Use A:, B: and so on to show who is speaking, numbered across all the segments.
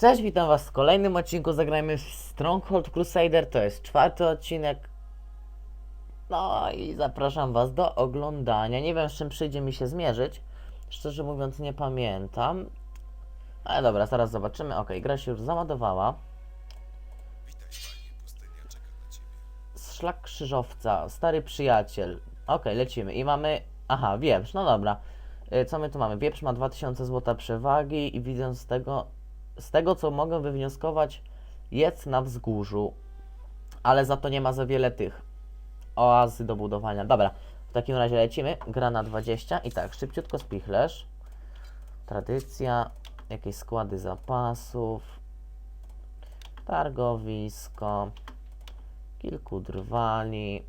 A: Cześć, witam was w kolejnym odcinku. Zagrajmy w Stronghold Crusader. To jest czwarty odcinek. No i zapraszam was do oglądania. Nie wiem, z czym przyjdzie mi się zmierzyć. Szczerze mówiąc, nie pamiętam. Ale dobra, zaraz zobaczymy. Ok, gra się już załadowała. Szlak krzyżowca, stary przyjaciel. Ok, lecimy. I mamy. Aha, wieprz, no dobra. Y, Co my tu mamy? Wieprz ma 2000 złota przewagi i widząc tego, z tego co mogę wywnioskować, jest na wzgórzu, ale za to nie ma za wiele tych oazy do budowania. Dobra, w takim razie lecimy. Gra na 20 i tak, szybciutko spichlerz. Tradycja, jakieś składy zapasów, targowisko, kilku drwali.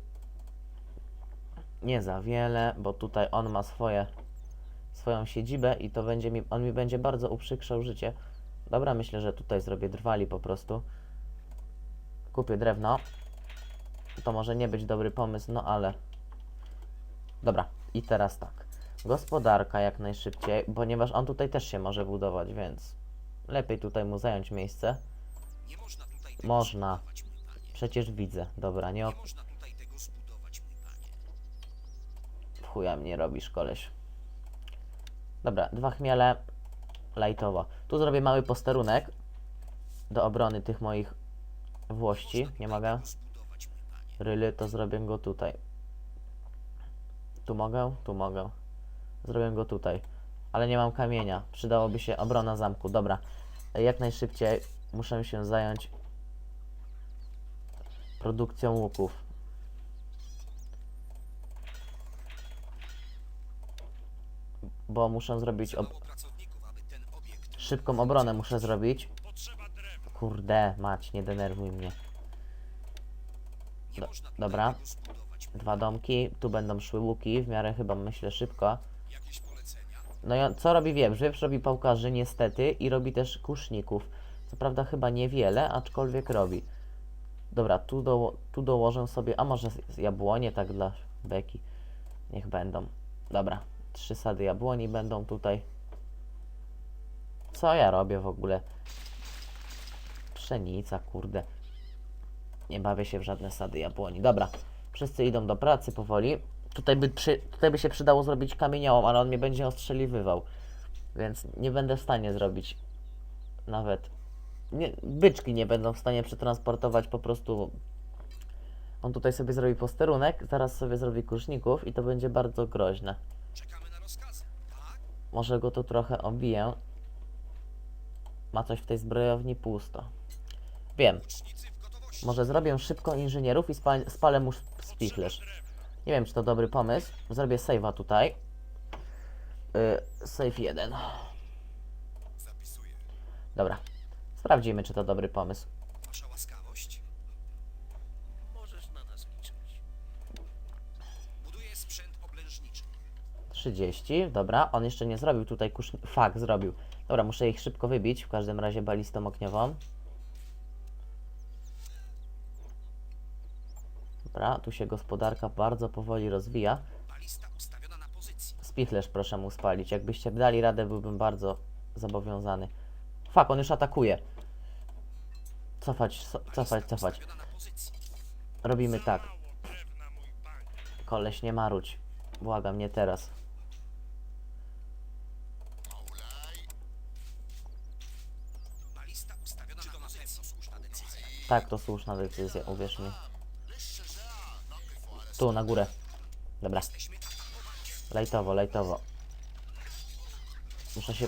A: Nie za wiele, bo tutaj on ma swoje, swoją siedzibę i to będzie mi, on mi będzie bardzo uprzykrzał życie. Dobra, myślę, że tutaj zrobię drwali po prostu. Kupię drewno. To może nie być dobry pomysł, no ale. Dobra, i teraz tak. Gospodarka jak najszybciej, ponieważ on tutaj też się może budować, więc lepiej tutaj mu zająć miejsce.
B: Można.
A: Przecież widzę. Dobra, nie op- w chuja mnie robisz, koleś. Dobra, dwa chmiele. Lajtowo. Tu zrobię mały posterunek do obrony tych moich włości. Nie mogę. Ryly, to zrobię go tutaj. Tu mogę? Tu mogę. Zrobię go tutaj. Ale nie mam kamienia. Przydałoby się obrona zamku. Dobra. Jak najszybciej muszę się zająć produkcją łuków. Bo muszę zrobić ob szybką obronę muszę zrobić. Kurde, mać, nie denerwuj mnie.
B: Nie
A: Do- dobra. Dwa domki, tu będą szły łuki, w miarę chyba myślę szybko. No i on- co robi Wieprz robi pałkarzy niestety i robi też kuszników. Co prawda chyba niewiele, aczkolwiek robi. Dobra, tu, do, tu dołożę sobie, a może jabłonie tak dla beki. Niech będą. Dobra, trzy sady jabłoni będą tutaj. Co ja robię w ogóle? Pszenica, kurde. Nie bawię się w żadne sady jabłoni. Dobra, wszyscy idą do pracy powoli. Tutaj by, przy, tutaj by się przydało zrobić kamieniołom, ale on mnie będzie ostrzeliwywał. Więc nie będę w stanie zrobić nawet. Nie, byczki nie będą w stanie przetransportować po prostu. On tutaj sobie zrobi posterunek, zaraz sobie zrobi kuszników i to będzie bardzo groźne.
B: Czekamy na rozkazy. Tak?
A: Może go tu trochę obiję. Ma coś w tej zbrojowni pusto. Wiem, może zrobię szybko inżynierów i spal, spalę mu spichlerz. Nie wiem, czy to dobry pomysł. Zrobię save'a tutaj. Yy, save 1.
B: Zapisuję.
A: Dobra. Sprawdzimy, czy to dobry pomysł.
B: Możesz na nas liczyć. Buduję sprzęt oblężniczy.
A: 30, dobra. On jeszcze nie zrobił tutaj kusz... Fak, zrobił. Dobra, muszę ich szybko wybić, w każdym razie balistą ogniową. Dobra, tu się gospodarka bardzo powoli rozwija. Spichlerz proszę mu spalić. Jakbyście dali radę, byłbym bardzo zobowiązany. Fak, on już atakuje. Cofać, cofać, cofać. Robimy tak. Koleś, nie marudź. Błagam, nie teraz. Tak, to słuszna decyzja, uwierz mi. Tu, na górę. Dobra, lajtowo, lajtowo. Muszę się,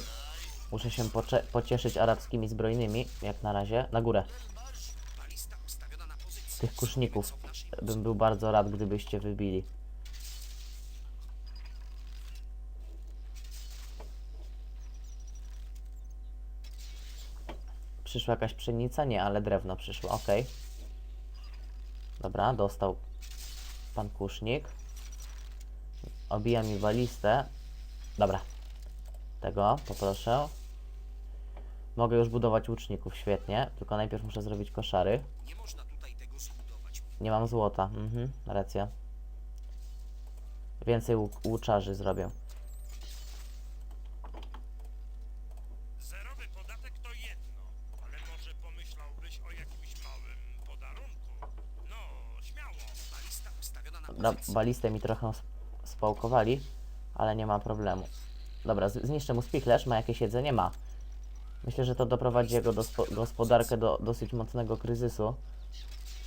A: muszę się pocieszyć arabskimi zbrojnymi, jak na razie. Na górę. Tych kuszników bym był bardzo rad, gdybyście wybili. Przyszła jakaś pszenica? Nie, ale drewno przyszło, ok. Dobra, dostał pan kusznik. Obija mi balistę. Dobra. Tego poproszę. Mogę już budować łuczników, świetnie. Tylko najpierw muszę zrobić koszary.
B: Nie można tutaj tego zbudować.
A: Nie mam złota. Mhm, racja. Więcej łuk- łuczarzy zrobię. Dobra, balistę mi trochę sp- spałkowali, ale nie ma problemu. Dobra, zniszczę mu spichlerz, ma jakieś jedzenie? Ma. Myślę, że to doprowadzi jego dospo- gospodarkę do dosyć mocnego kryzysu,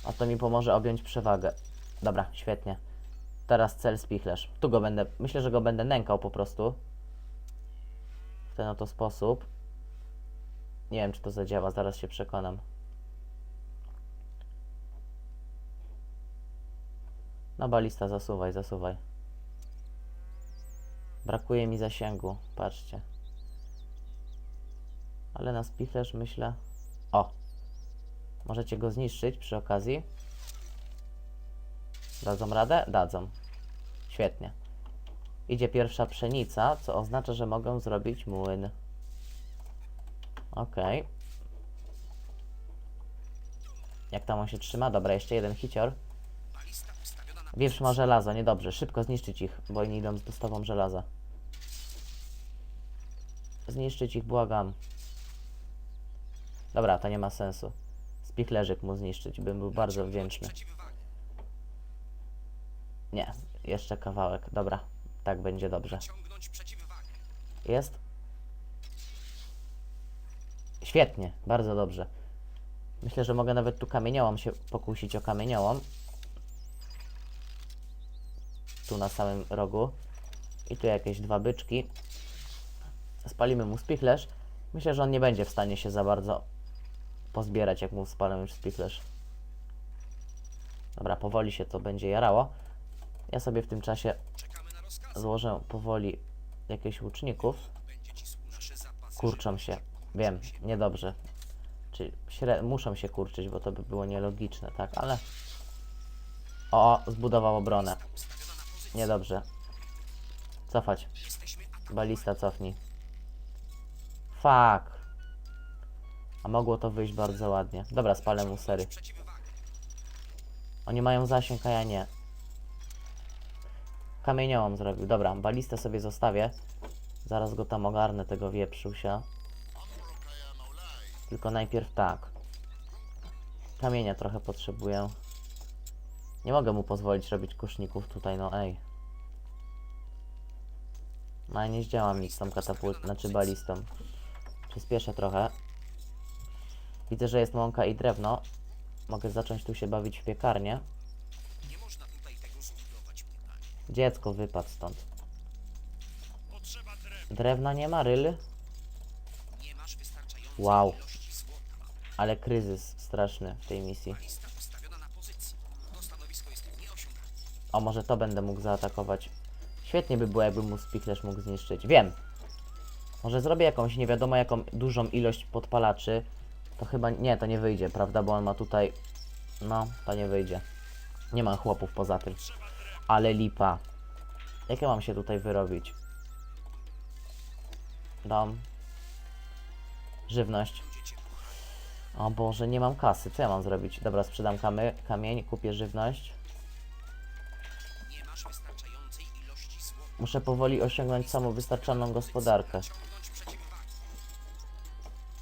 A: a to mi pomoże objąć przewagę. Dobra, świetnie. Teraz cel spichlerz. Tu go będę, myślę, że go będę nękał po prostu. W ten oto sposób. Nie wiem, czy to zadziała, zaraz się przekonam. No balista, zasuwaj, zasuwaj. Brakuje mi zasięgu, patrzcie. Ale na spichlerz myślę... O! Możecie go zniszczyć przy okazji. Dadzą radę? Dadzą. Świetnie. Idzie pierwsza pszenica, co oznacza, że mogę zrobić młyn. Okej. Jak tam on się trzyma? Dobra, jeszcze jeden hicior. Wieprz ma żelazo, niedobrze. Szybko zniszczyć ich, bo oni idą z dostawą żelaza. Zniszczyć ich, błagam. Dobra, to nie ma sensu. Spichlerzyk mu zniszczyć, bym był bardzo wdzięczny. Nie, jeszcze kawałek. Dobra, tak będzie dobrze. Jest? Świetnie, bardzo dobrze. Myślę, że mogę nawet tu kamieniołom się pokusić o kamieniołom. Tu na samym rogu. I tu jakieś dwa byczki. Spalimy mu spichlerz. Myślę, że on nie będzie w stanie się za bardzo pozbierać, jak mu spalę już spichlerz. Dobra, powoli się to będzie jarało. Ja sobie w tym czasie złożę powoli jakichś łuczników. Kurczą się. Wiem, niedobrze. Czy śre... muszą się kurczyć, bo to by było nielogiczne, tak, ale... O, zbudował obronę. Niedobrze. Cofać. Balista cofnij. Fuck. A mogło to wyjść bardzo ładnie. Dobra, spalę mu sery. Oni mają zasięg, a ja nie. Kamieniołom zrobił. Dobra, balistę sobie zostawię. Zaraz go tam ogarnę, tego wieprzusia. Tylko najpierw tak. Kamienia trochę potrzebuję. Nie mogę mu pozwolić robić kuszników tutaj, no ej. No nie zdziałam nic z tą katapult, znaczy balistą. Przyspieszę trochę. Widzę, że jest mąka i drewno. Mogę zacząć tu się bawić w piekarnię. Dziecko, wypadł stąd.
C: Drewna.
A: Nie ma, ryl? Wow. Ale kryzys straszny w tej misji. O, może to będę mógł zaatakować. Świetnie by było, jakbym mu spichlerz mógł zniszczyć. Wiem. Może zrobię jakąś nie wiadomo jaką dużą ilość podpalaczy. To chyba nie, to nie wyjdzie, prawda? Bo on ma tutaj. No, to nie wyjdzie. Nie ma chłopów poza tym. Ale lipa. Jak ja mam się tutaj wyrobić? Dom. Żywność. O Boże, nie mam kasy. Co ja mam zrobić? Dobra, sprzedam kamy, kamień, kupię żywność. Muszę powoli osiągnąć samowystarczalną gospodarkę.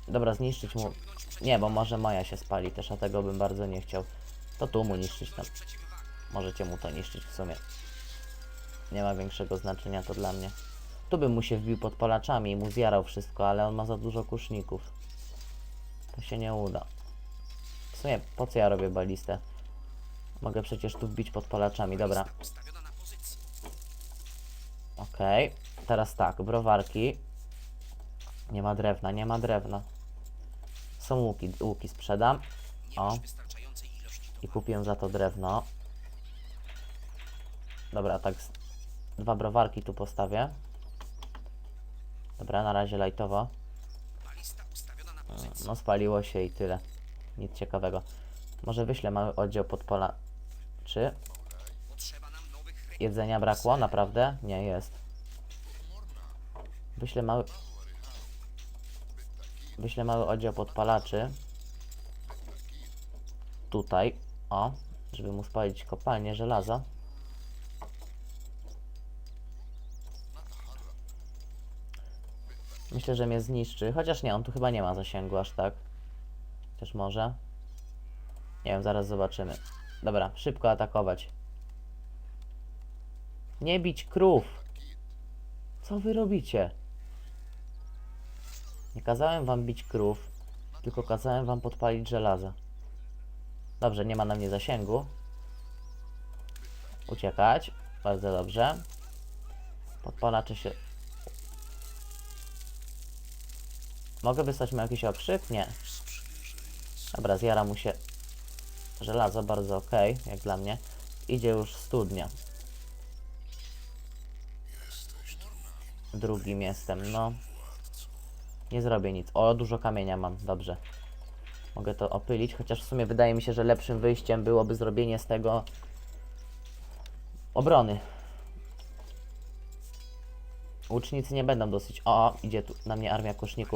A: Dobra, zniszczyć mu. Nie, bo może moja się spali też, a tego bym bardzo nie chciał. To tu mu niszczyć tam.
B: Przeciwwagę.
A: Możecie mu to niszczyć w sumie. Nie ma większego znaczenia to dla mnie. Tu bym mu się wbił pod palaczami i mu zjarał wszystko, ale on ma za dużo kuszników. To się nie uda. W sumie, po co ja robię balistę? Mogę przecież tu wbić pod palaczami, dobra.
B: Balista ustawiona na pozycji.
A: Okej, teraz tak, browarki. Nie ma drewna, nie ma drewna. Są łuki, łuki sprzedam O. i kupię za to drewno. Dobra, tak, dwa browarki tu postawię. Dobra, na razie lajtowo. No spaliło się i tyle. Nic ciekawego. Może wyślę mały oddział podpola... Czy
B: Potrzeba nam nowych rekrutów.
A: Jedzenia brakło? Naprawdę? Nie, jest. Wyślę mały... Wyślę mały oddział podpalaczy. Tutaj. O. Żeby mu spalić kopalnię żelaza. Myślę, że mnie zniszczy. Chociaż nie, on tu chyba nie ma zasięgu aż tak. Chociaż może. Nie wiem, zaraz zobaczymy. Dobra, szybko atakować. Nie bić krów! Co wy robicie? Nie kazałem wam bić krów, tylko kazałem wam podpalić żelazo. Dobrze, nie ma na mnie zasięgu. Uciekać. Bardzo dobrze. Podpalacze się... Mogę wysłać mu jakiś okrzyk? Nie. Dobra, zjara mu się żelazo, bardzo ok, jak dla mnie. Idzie już studnia. Drugim jestem, no. Nie zrobię nic. O, dużo kamienia mam, dobrze. Mogę to opylić, chociaż w sumie wydaje mi się, że lepszym wyjściem byłoby zrobienie z tego obrony. Łucznicy nie będą dosyć. O, idzie tu na mnie armia
B: pozycji.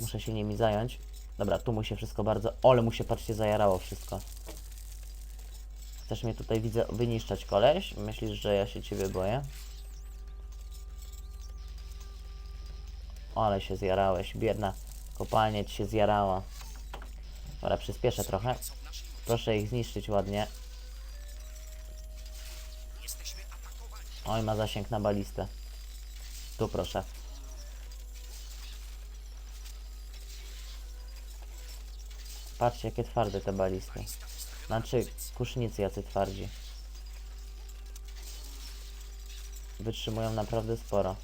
A: Muszę się nimi zająć. Dobra, tu mu się wszystko bardzo. Ole mu się patrzcie, zajarało wszystko. Chcesz mnie tutaj widzę wyniszczać, koleś? Myślisz, że ja się ciebie boję? Ale się zjarałeś, biedna kopalnia ci się zjarała. Dobra, przyspieszę trochę. Proszę ich zniszczyć ładnie. Oj, ma zasięg na balistę. Tu proszę. Patrzcie, jakie twarde te balisty. Znaczy, kusznicy jacy twardzi. Wytrzymują naprawdę sporo.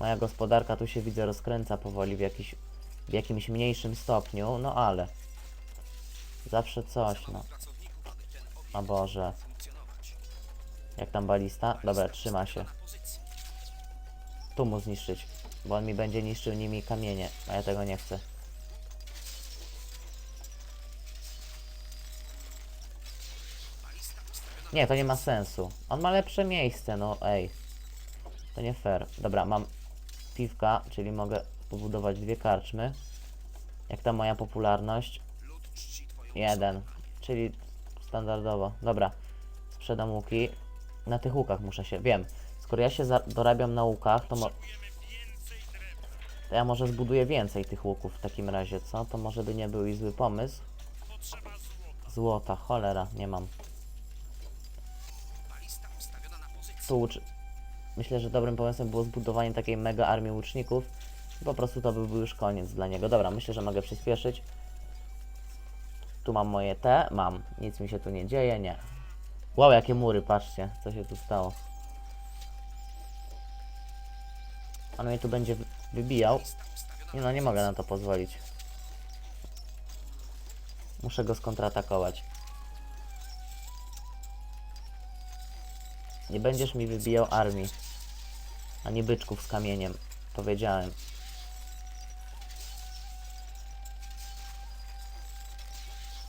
A: Moja gospodarka tu się widzę rozkręca powoli w, jakiś, w jakimś mniejszym stopniu, no ale zawsze coś, no. O Boże, jak tam balista? Dobra, trzyma się. Tu mu zniszczyć, bo on mi będzie niszczył nimi kamienie, a ja tego nie chcę. Nie, to nie ma sensu. On ma lepsze miejsce, no ej. To nie fair. Dobra, mam piwka, czyli mogę pobudować dwie karczmy. Jak ta moja popularność? Jeden, czyli standardowo. Dobra, sprzedam łuki. Na tych łukach muszę się, wiem. Skoro ja się dorabiam na łukach, to, to ja może zbuduję więcej tych łuków w takim razie, co? To może by nie był i zły pomysł.
C: Złota.
A: Cholera, nie mam.
B: Balista
A: Myślę, że dobrym pomysłem było zbudowanie takiej mega armii łuczników. Po prostu to by był już koniec dla niego. Dobra, myślę, że mogę przyspieszyć. Tu mam moje te, mam. Nic mi się tu nie dzieje, nie. Wow, jakie mury, patrzcie, co się tu stało. On mnie tu będzie wy- wybijał. Nie no, nie mogę na to pozwolić. Muszę go skontratakować. Nie będziesz mi wybijał armii. Ani byczków z kamieniem. Powiedziałem.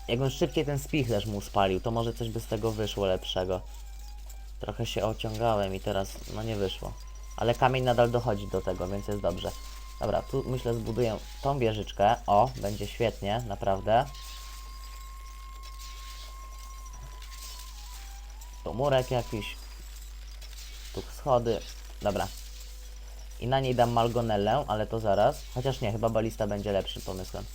A: Jakbym szybciej ten spichlerz mu spalił, to może coś by z tego wyszło lepszego. Trochę się ociągałem i teraz no nie wyszło. Ale kamień nadal dochodzi do tego, więc jest dobrze. Dobra, tu myślę zbuduję tą wieżyczkę. O, będzie świetnie, naprawdę. Tu murek jakiś. Tu schody. Dobra. I na niej dam malgonellę, ale to zaraz. Chociaż nie, chyba balista będzie lepszym pomysłem.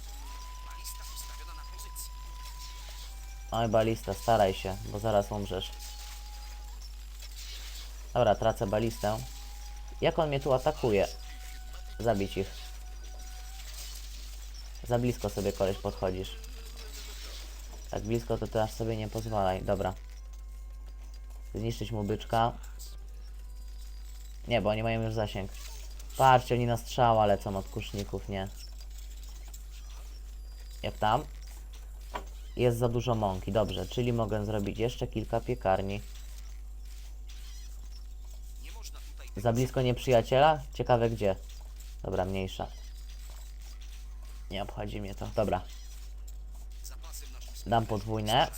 A: Oj, balista, staraj się, bo zaraz umrzesz. Dobra, tracę balistę. Jak on mnie tu atakuje? Zabić ich. Za blisko sobie koleś podchodzisz. Tak blisko to teraz sobie nie pozwalaj. Dobra. Zniszczyć mu byczka. Nie, bo oni mają już zasięg. Patrzcie, oni na strzała lecą od kuszników, nie? Jak tam? Jest za dużo mąki, dobrze, czyli mogę zrobić jeszcze kilka piekarni. Za blisko nieprzyjaciela? Ciekawe gdzie. Dobra, mniejsza. Nie obchodzi mnie to. Dobra, dam podwójne.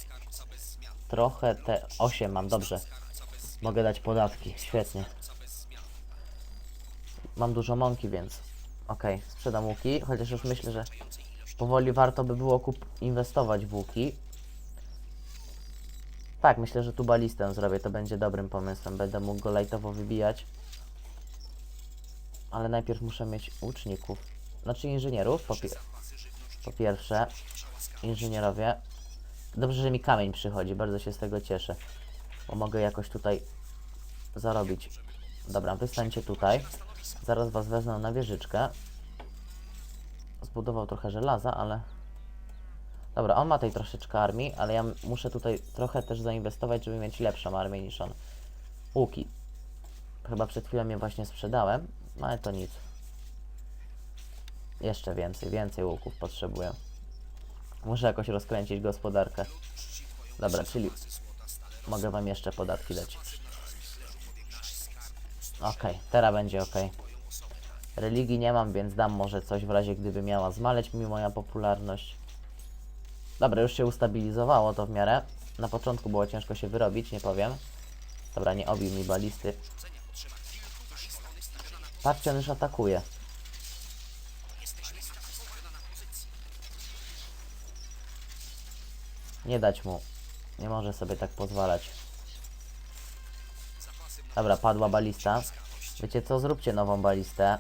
A: Trochę te 8 mam, dobrze. Mogę dać podatki, świetnie. Mam dużo mąki, więc okej, sprzedam łuki, chociaż już myślę, że powoli warto by było kup inwestować w łuki. Tak, myślę, że tu balistę zrobię, to będzie dobrym pomysłem. Będę mógł go lajtowo wybijać. Ale najpierw muszę mieć łuczników. Znaczy inżynierów, po, pi- po pierwsze. Inżynierowie. Dobrze, że mi kamień przychodzi, bardzo się z tego cieszę. Bo mogę jakoś tutaj zarobić. Dobra, wystańcie tutaj. Zaraz was wezmę na wieżyczkę. Zbudował trochę żelaza, ale... Dobra, on ma tej troszeczkę armii, ale ja muszę tutaj trochę też zainwestować, żeby mieć lepszą armię niż on. Łuki. Chyba przed chwilą je właśnie sprzedałem, no ale to nic. Jeszcze więcej, więcej łuków potrzebuję. Muszę jakoś rozkręcić gospodarkę. Dobra, czyli mogę wam jeszcze podatki dać. Okej, teraz będzie ok. Religii nie mam, więc dam może coś w razie gdyby miała zmaleć mi moja popularność. Dobra, już się ustabilizowało to w miarę. Na początku było ciężko się wyrobić, nie powiem. Dobra, nie obił mi balisty. Patrzcie, już atakuje. Nie dać mu. Nie może sobie tak pozwalać. Dobra, padła balista. Wiecie co? Zróbcie nową balistę.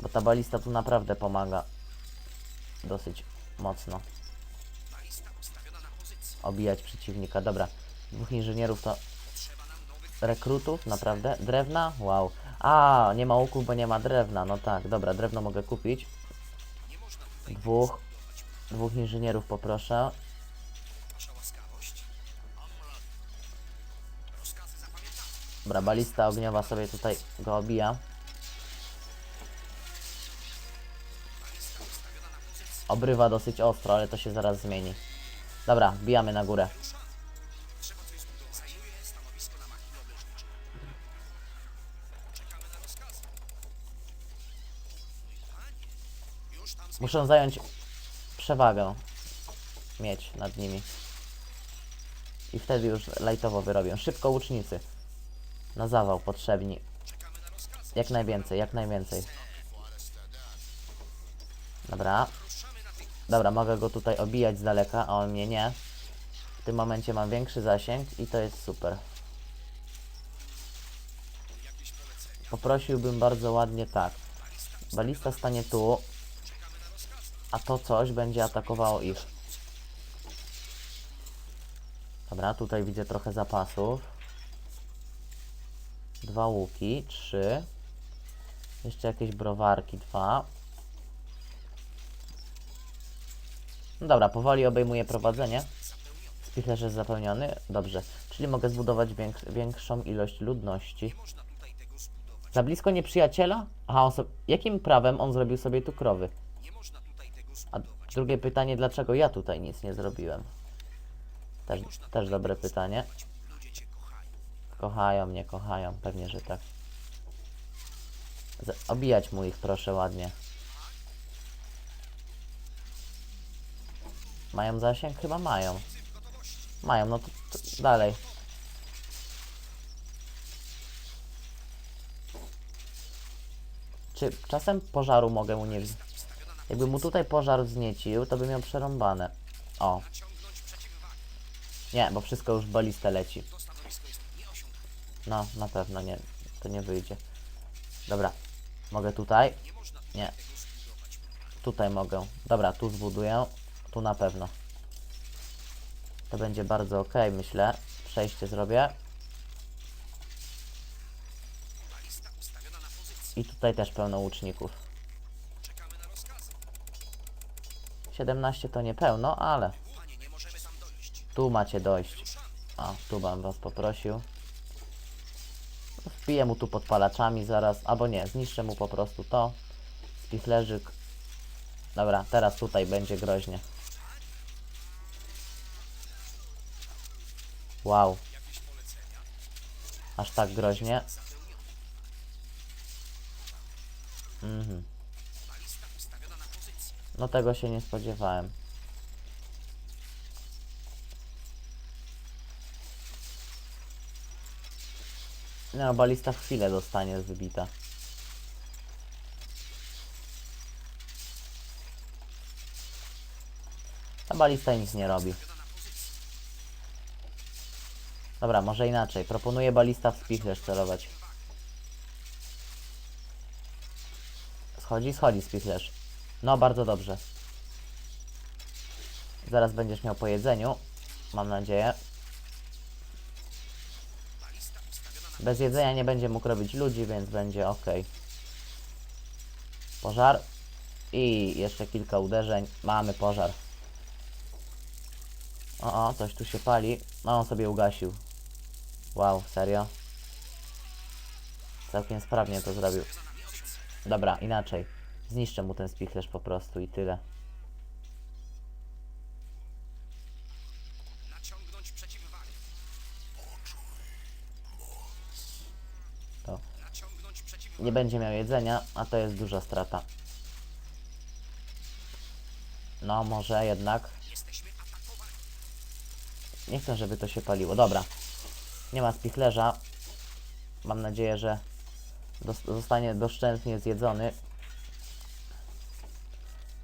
A: Bo ta balista tu naprawdę pomaga. Dosyć mocno. Obijać przeciwnika. Dobra. Dwóch inżynierów to... Rekrutów? Naprawdę? Drewna? Wow. A, nie ma łuków, bo nie ma drewna. No tak, dobra, drewno mogę kupić. Dwóch. Dwóch inżynierów poproszę. Dobra, balista ogniowa sobie tutaj go obija. Obrywa dosyć ostro, ale to się zaraz zmieni. Dobra, wbijamy na górę. Muszę zająć przewagę. Mieć nad nimi. I wtedy już lajtowo wyrobię. Szybko łucznicy. Na zawał potrzebni. Jak najwięcej, jak najwięcej. Dobra. Dobra, mogę go tutaj obijać z daleka, a on mnie nie. W tym momencie mam większy zasięg i to jest super. Poprosiłbym bardzo ładnie tak. Balista stanie tu, a to coś będzie atakowało ich. Dobra, tutaj widzę trochę zapasów. Dwa łuki, trzy. Jeszcze jakieś browarki, dwa. No dobra, powoli obejmuję prowadzenie. Spichlerz jest zapełniony. Dobrze. Czyli mogę zbudować więks- większą ilość ludności. Za blisko nieprzyjaciela? Aha, on jakim prawem on zrobił sobie tu krowy? A drugie pytanie, dlaczego ja tutaj nic nie zrobiłem? Też, też dobre pytanie. Kochają mnie, kochają. Pewnie, że tak. Z obijać mu ich proszę ładnie. Mają zasięg? Chyba mają. Mają, no to, to dalej. Czy czasem pożaru mogę mu nie? Jakby mu tutaj pożar wzniecił, to by miał przerąbane. O. Nie, bo wszystko już balistę leci. No, na pewno nie. To nie wyjdzie. Dobra. Mogę tutaj? Nie. Tutaj mogę. Dobra, tu zbuduję. Tu na pewno. To będzie bardzo ok, myślę. Przejście zrobię. I tutaj też pełno łuczników. 17 to nie pełno, ale tu macie dojść. A, tu bym was poprosił. Wbiję mu tu podpalaczami zaraz, albo nie, zniszczę mu po prostu to. Spichlerzyk. Dobra, teraz tutaj będzie groźnie. Wow. Aż tak groźnie. Mhm. No tego się nie spodziewałem. No, balista w chwilę dostanie wybita. Ta balista nic nie robi. Dobra, może inaczej. Proponuję balista w spichlerz celować. Schodzi, schodzi spichlerz. No, bardzo dobrze. Zaraz będziesz miał po jedzeniu. Mam nadzieję.
B: Balista ustawiona na
A: Bez jedzenia nie będzie mógł robić ludzi, więc będzie ok. Pożar. I jeszcze kilka uderzeń. Mamy pożar. O, o, coś tu się pali. No, on sobie ugasił. Wow, serio? Całkiem sprawnie to zrobił. Dobra, inaczej. Zniszczę mu ten spichlerz po prostu i tyle. Nie będzie miał jedzenia, a to jest duża strata. No, może jednak. Nie chcę, żeby to się paliło. Dobra. Nie ma spichlerza. Mam nadzieję, że zostanie doszczętnie zjedzony.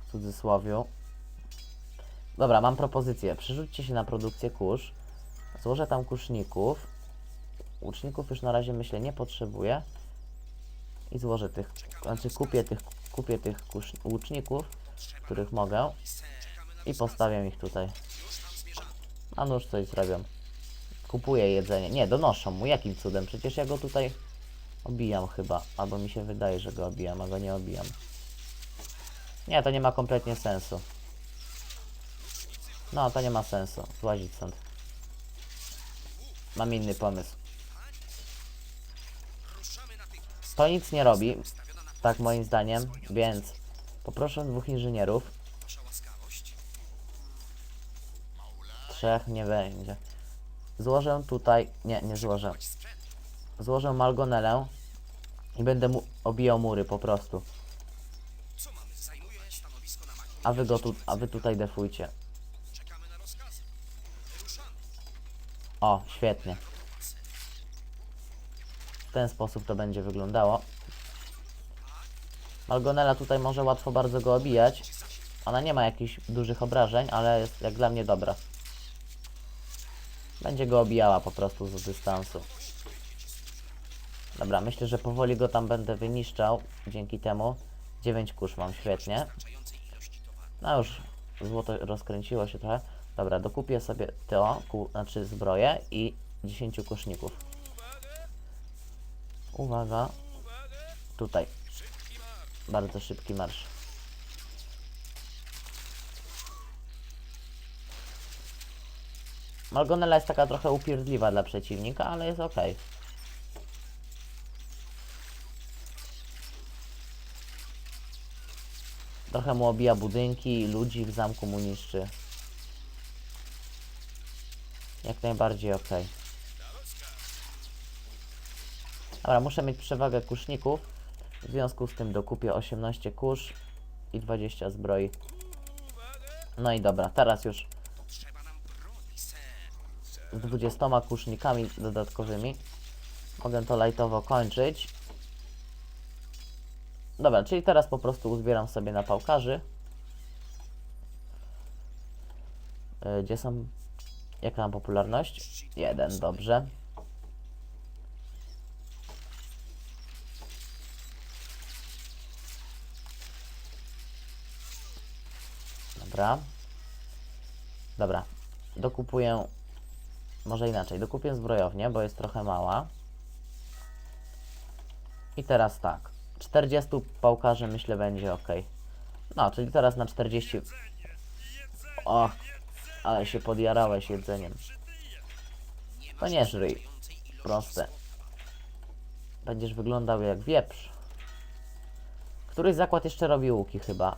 A: W cudzysłowiu. Dobra, mam propozycję. Przerzućcie się na produkcję kurz. Złożę tam kuszników. Łuczników już na razie myślę nie potrzebuję. I złożę tych, znaczy kupię tych, kupię tych łuczników, których mogę. I postawię ich tutaj. A nóż coś zrobią. Kupuję jedzenie. Nie, donoszą mu. Jakim cudem? Przecież ja go tutaj obijam chyba. Albo mi się wydaje, że go obijam, a go nie obijam. Nie, to nie ma kompletnie sensu. No, to nie ma sensu. Złazić stąd. Mam inny pomysł. To nic nie robi, tak moim zdaniem, więc poproszę dwóch inżynierów. Trzech nie będzie. Złożę tutaj... Nie, nie złożę. Złożę malgonelę i będę mu obijał mury po prostu. A wy go tu, a wy tutaj defujcie. O, świetnie. W ten sposób to będzie wyglądało. Malgonela tutaj może łatwo bardzo go obijać. Ona nie ma jakichś dużych obrażeń, ale jest jak dla mnie dobra. Będzie go obijała po prostu z dystansu. Dobra, myślę, że powoli go tam będę wyniszczał. Dzięki temu 9 kurz mam, świetnie. No już złoto rozkręciło się trochę. Dobra, dokupię sobie to, ku, znaczy zbroję i 10 kuszników. Uwaga. Tutaj. Bardzo szybki marsz. Malgonella jest taka trochę upierdliwa dla przeciwnika, ale jest ok. Trochę mu obija budynki, ludzi w zamku mu niszczy. Jak najbardziej ok. Dobra, muszę mieć przewagę kuszników. W związku z tym dokupię 18 kurz i 20 zbroi. No i dobra, teraz już z 20 kusznikami dodatkowymi mogę to lajtowo kończyć. Dobra, czyli teraz po prostu uzbieram sobie na pałkarzy. Yy, Gdzie są? Jaka mam popularność? Jeden, dobrze. Dobra. Dobra. Dokupuję. Może inaczej. Dokupię zbrojownię, bo jest trochę mała. I teraz tak. 40 pałkarzy myślę będzie ok. No, czyli teraz na 40. Och, ale się podjarałeś jedzeniem.
B: Nie
A: To
B: masz
A: nie żryj. Proste. Będziesz wyglądał jak wieprz. Któryś zakład jeszcze robi łuki chyba.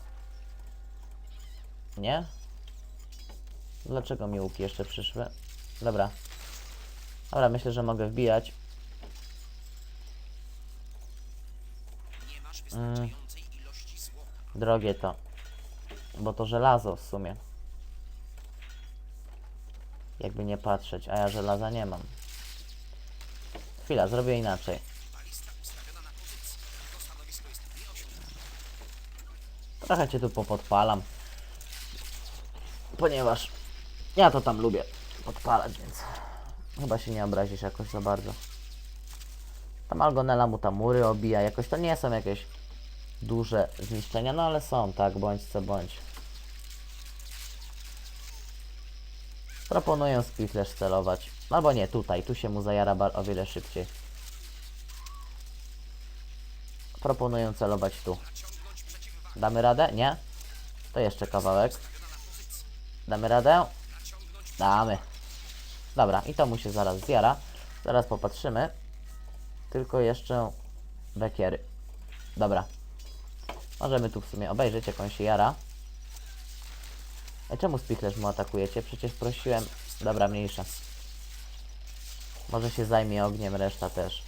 A: Nie? Dlaczego mi łuki jeszcze przyszły? Dobra. Dobra, myślę, że mogę wbijać. Mm. Drogie to. Bo to żelazo w sumie. Jakby nie patrzeć, a ja żelaza nie mam. Chwila, zrobię inaczej. Trochę cię tu popodpalam. Ponieważ ja to tam lubię podpalać, więc chyba się nie obrazisz jakoś za bardzo. Ta Malgonella mu tam mury obija, jakoś to nie są jakieś duże zniszczenia, no ale są, tak, bądź co bądź. Proponuję Spichlerz celować. Albo nie, tutaj, tu się mu zajara bar- o wiele szybciej. Proponuję celować tu. Damy radę? Nie? To jeszcze kawałek. Damy radę? Damy. Dobra, i to mu się zaraz zjara. Zaraz popatrzymy. Tylko jeszcze bekiery. Dobra. Możemy tu w sumie obejrzeć, jak on się jara. Ej, czemu spichlerz mu atakujecie? Przecież prosiłem... Dobra, mniejsza. Może się zajmie ogniem, reszta też.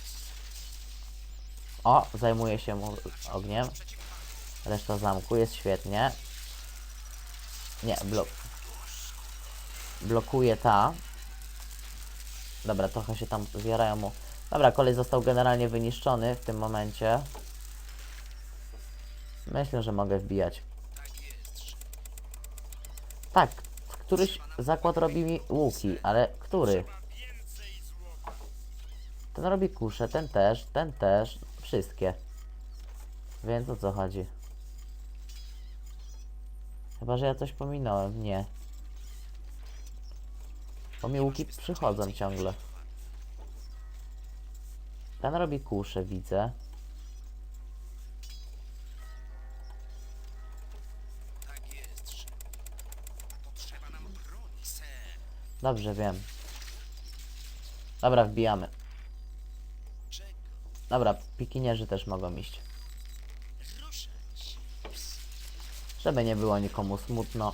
A: O, zajmuje się mu ogniem. Reszta zamku, jest świetnie. Nie, blok. Blokuje ta. Dobra, trochę się tam zjarają mu. Dobra, kolej został generalnie wyniszczony w tym momencie. Myślę, że mogę wbijać.
B: tak
A: któryś zakład robi mi łuki, ale który? Ten robi kusze, ten też, ten też, wszystkie. Więc o co chodzi? Chyba, że ja coś pominąłem, nie. Bo przychodzą ciągle. Ten robi kusze, widzę. Dobrze, wiem. Dobra, wbijamy. Dobra, pikinierzy też mogą iść. Żeby nie było nikomu smutno.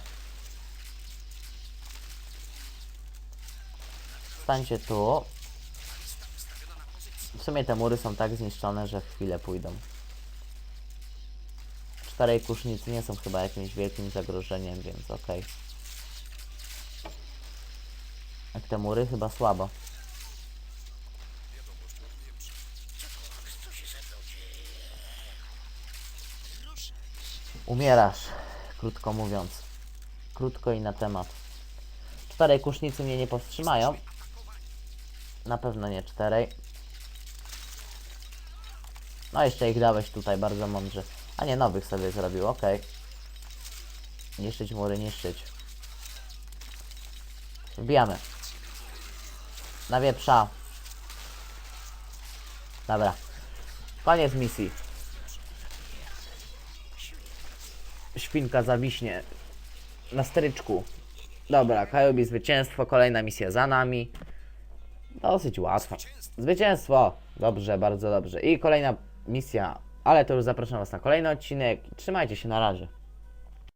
A: Stańcie tu. W sumie te mury są tak zniszczone, że chwilę pójdą. Czterej kusznicy nie są chyba jakimś wielkim zagrożeniem, więc okej. Jak te mury? Chyba słabo. Umierasz, krótko mówiąc. Krótko i na temat. Czterej kusznicy mnie nie powstrzymają. Na pewno nie czterej. No jeszcze ich dałeś tutaj bardzo mądrze. A nie, nowych sobie zrobił, okej. Niszczyć mury, niszczyć. Wbijamy. Na wieprza. Dobra. Koniec misji. Świnka zawiśnie na stryczku. Dobra, Kajobi zwycięstwo, kolejna misja za nami. Dosyć łatwa. Zwycięstwo! Dobrze, bardzo dobrze. I kolejna misja, ale to już zapraszam Was na kolejny odcinek. Trzymajcie się na razie.